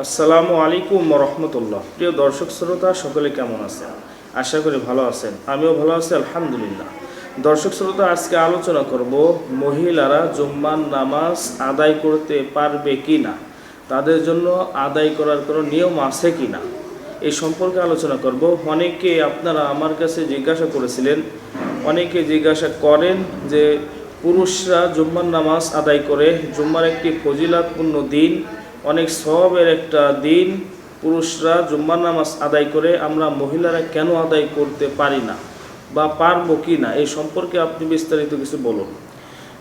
আসসালামু আলাইকুম রহমতুল্লাহ। প্রিয় দর্শক শ্রোতা, সকলে কেমন আছেন? আশা করি ভালো আছেন। আমিও ভালো আছি, আলহামদুলিল্লাহ। দর্শক শ্রোতা, আজকে আলোচনা করব মহিলারা জুম্মান নামাজ আদায় করতে পারবে কি না তাদের জন্য আদায় করার কোনো নিয়ম আছে কি না এই সম্পর্কে আলোচনা করব। অনেকে আপনারা আমার কাছে জিজ্ঞাসা করেছিলেন, অনেকে জিজ্ঞাসা করেন যে পুরুষরা জুম্মার নামাজ আদায় করে, জুম্মার একটি ফজিলাতপূর্ণ দিন অনেক সবের একটা দিন, পুরুষরা জুম্মার নামাজ আদায় করে আমরা মহিলারা কেন আদায় করতে পারি না বা পারব কি না, এই সম্পর্কে আপনি বিস্তারিত কিছু বলুন।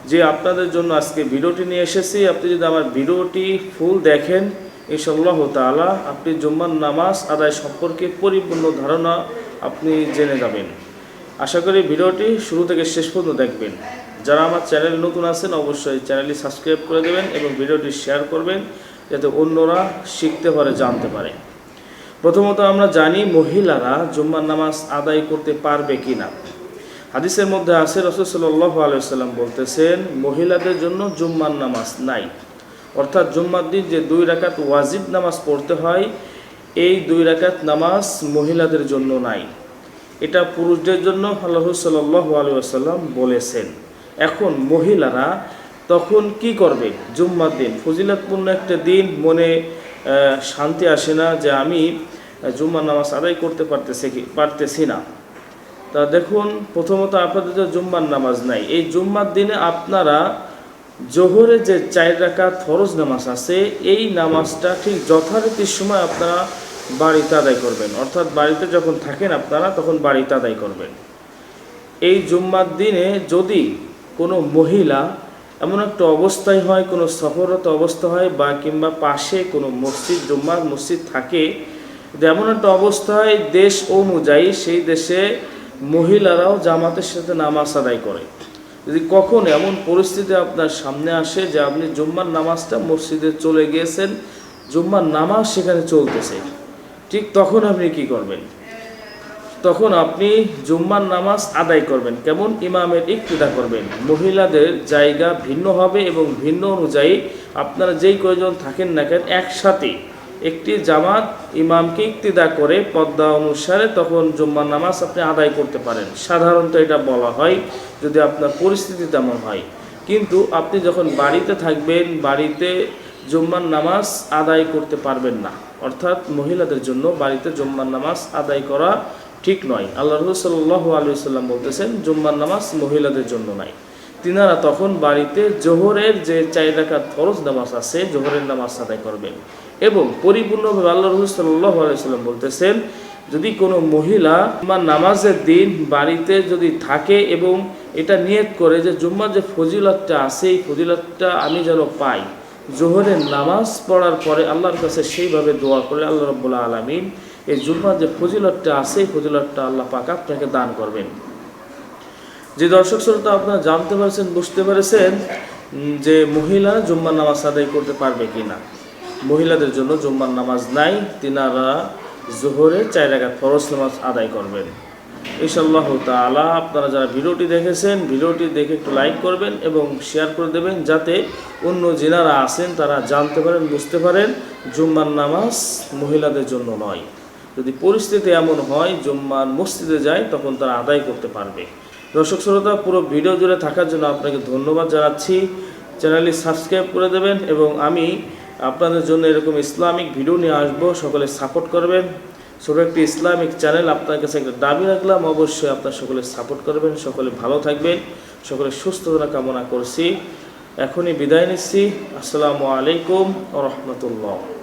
যে আপনাদের জন্য আজকে ভিডিওটি নিয়ে এসেছি, আপনি যদি আমার ভিডিওটি ফুল দেখেন ইনশাল্লাহ তালা আপনি জুম্মার নামাজ আদায় সম্পর্কে পরিপূর্ণ ধারণা আপনি জেনে যাবেন। আশা করি ভিডিওটি শুরু থেকে শেষ পর্যন্ত দেখবেন। যারা আমার চ্যানেল নতুন আছেন, অবশ্যই চ্যানেলটি সাবস্ক্রাইব করে দেবেন এবং ভিডিওটি শেয়ার করবেন, যাতে অন্যরা শিখতে পারে, জানতে পারে। প্রথমত আমরা জানি মহিলারা জুম্মার নামাজ আদায় করতে পারবে কি না হাদিসের মধ্যে আছে, রসুল সাল্লাহ আলাইসাল্লাম বলতেছেন, মহিলাদের জন্য জুম্মার নামাজ নাই। অর্থাৎ জুম্মার দিন যে দুই রাকাত ওয়াজিব নামাজ পড়তে হয়, এই দুই রাকাত নামাজ মহিলাদের জন্য নাই। এটা পুরুষদের জন্য আল্লাহ সাল্লাহ আলুসাল্লাম বলেছেন। এখন মহিলারা তখন কি করবে? জুম্মার দিন। ফজিলাতপূর্ণ একটা দিন, মনে শান্তি আসে না যে আমি জুম্মার নামাজ আদায় করতে পারতেছি কি, পারতেছি না। তা দেখুন, প্রথমত আপনাদের তো জুম্মার নামাজ নাই। এই জুম্মার দিনে আপনারা জোহরে যে চার রাকাত ফরজ নামাজ আছে, এই নামাজটা ঠিক যথারীতির সময় আপনারা বাড়িতে আদায় করবেন। অর্থাৎ বাড়িতে যখন থাকেন আপনারা, তখন বাড়িতে আদায় করবেন। এই জুম্মার দিনে যদি কোনো মহিলা এমন একটা অবস্থায় হয়, কোনো সফরত অবস্থা হয় বা কিংবা পাশে কোনো মসজিদ, জুম্মার মসজিদ থাকে এমন একটা অবস্থায় দেশ অনুযায়ী সেই দেশে মহিলারাও জামাতের সাথে নামাজ আদায় করে। যদি কখন এমন পরিস্থিতি আপনার সামনে আসে যে আপনি জুম্মার নামাজটা মসজিদে চলে গিয়েছেন, জুম্মার নামাজ সেখানে চলতেছে, ঠিক তখন আপনি কি করবেন? তখন আপনি জুম্মার নামাজ আদায় করবেন। কেমন? ইমামের ইক্তিদা করবেন। মহিলাদের জায়গা ভিন্ন হবে এবং ভিন্ন অনুযায়ী আপনারা যেই কয়জন থাকেন না কেন একসাথে একটি জামাত ইমামকে ইক্তিদা করে পদ্মা অনুসারে তখন জুম্মার নামাজ আপনি আদায় করতে পারেন। সাধারণত এটা বলা হয়, যদি আপনার পরিস্থিতি তেমন হয়। কিন্তু আপনি যখন বাড়িতে থাকবেন, বাড়িতে জুম্মার নামাজ আদায় করতে পারবেন না। অর্থাৎ মহিলাদের জন্য বাড়িতে জুম্মার নামাজ আদায় করা ঠিক নয়। আল্লাহ সাল্লাহ আলু সাল্লাম বলতেছেন, জুম্মার নামাজ মহিলাদের জন্য নাই। তিনারা তখন বাড়িতে জোহরের যে রাকাত ফরজ নামাজ আছে, জোহরের নামাজ আদায় করবেন। এবং পরিপূর্ণভাবে আল্লাহ রসুল সাল্লাহ আলাইসাল্লাম বলতেছেন, যদি কোনো মহিলা জুম্মার নামাজের দিন বাড়িতে যদি থাকে এবং এটা নিয়ত করে যে জুম্মার যে ফজিলতটা আছে, এই ফজিলতটা আমি যেন পাই, জোহরের নামাজ পড়ার পরে আল্লাহর কাছে সেইভাবে দোয়া করে আল্লাহ রব্বুল্লাহ আলমিন এই জুম্মার যে ফজিলতটা আছে, এই ফজিলতটা আল্লাহ পাক আপনাকে দান করবেন। যে দর্শক শ্রোতা আপনারা জানতে পারছেন, বুঝতে পেরেছেন যে মহিলা জুম্মার নামাজ আদায় করতে পারবে কি না মহিলাদের জন্য জুম্মার নামাজ নাই, তিনারা জোহরে চার রাকাত ফরজ নামাজ আদায় করবেন। ইনশাল্লাহ তাআলা আপনারা যারা ভিডিওটি দেখেছেন, ভিডিওটি দেখে একটু লাইক করবেন এবং শেয়ার করে দেবেন, যাতে অন্য জেনারা আছেন তারা জানতে পারেন, বুঝতে পারেন, জুম্মার নামাজ মহিলাদের জন্য নয়। যদি পরিস্থিতি এমন হয়, জুম্মার মসজিদে যায়, তখন তারা আদায় করতে পারবে। দর্শক শ্রোতা, পুরো ভিডিও জুড়ে থাকার জন্য আপনাকে ধন্যবাদ জানাচ্ছি। চ্যানেলটি সাবস্ক্রাইব করে দেবেন এবং আমি আপনাদের জন্য এরকম ইসলামিক ভিডিও নিয়ে আসব। সকলে সাপোর্ট করবেন। ছোটো একটি ইসলামিক চ্যানেল, আপনার কাছে একটা দাবি রাখলাম, অবশ্যই আপনার সকলে সাপোর্ট করবেন। সকলে ভালো থাকবেন। সকলে সুস্থতা কামনা করছি। এখনই বিদায় নিচ্ছি। আসসালামু আলাইকুম রহমতুল্লাহ।